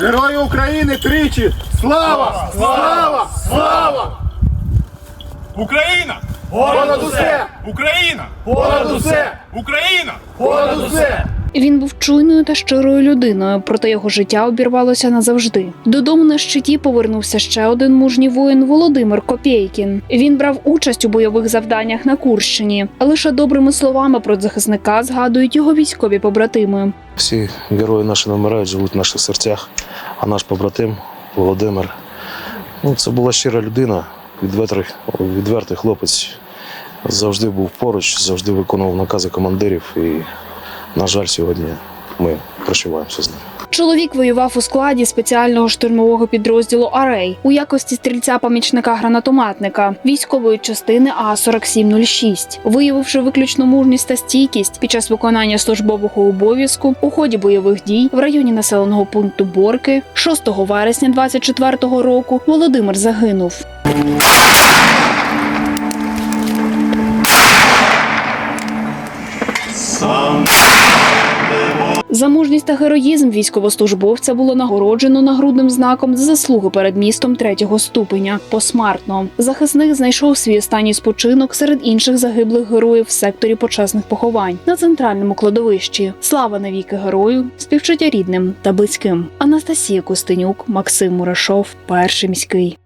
Герою України тричі! Слава! Слава! Слава! Україна! Понад усе! Україна! Понад усе! Україна! Понад усе! Він був чуйною та щирою людиною, проте його життя обірвалося назавжди. Додому на щиті повернувся ще один мужній воїн Володимир Копєйкін. Він брав участь у бойових завданнях на Курщині. Лише добрими словами про захисника згадують його військові побратими. Всі герої наші не вмирають, живуть в наших серцях. А наш побратим Володимир. Ну, це була щира людина, відвертий, відвертий хлопець. Завжди був поруч, завжди виконував накази командирів. І, на жаль, сьогодні ми прощаємося з ним. Чоловік воював у складі спеціального штурмового підрозділу Арей у якості стрільця помічника гранатометника військової частини А 4706 виявивши виключну мужність та стійкість під час виконання службового обов'язку у ході бойових дій в районі населеного пункту Борки 6 вересня 24-го року Володимир загинув. За мужність та героїзм військовослужбовця було нагороджено нагрудним знаком за заслуги перед містом третього ступеня посмертно. Захисник знайшов свій останній спочинок серед інших загиблих героїв в секторі почесних поховань на центральному кладовищі. Слава навіки герою, співчуття рідним та близьким. Анастасія Костенюк, Максим Мурашов, перший міський.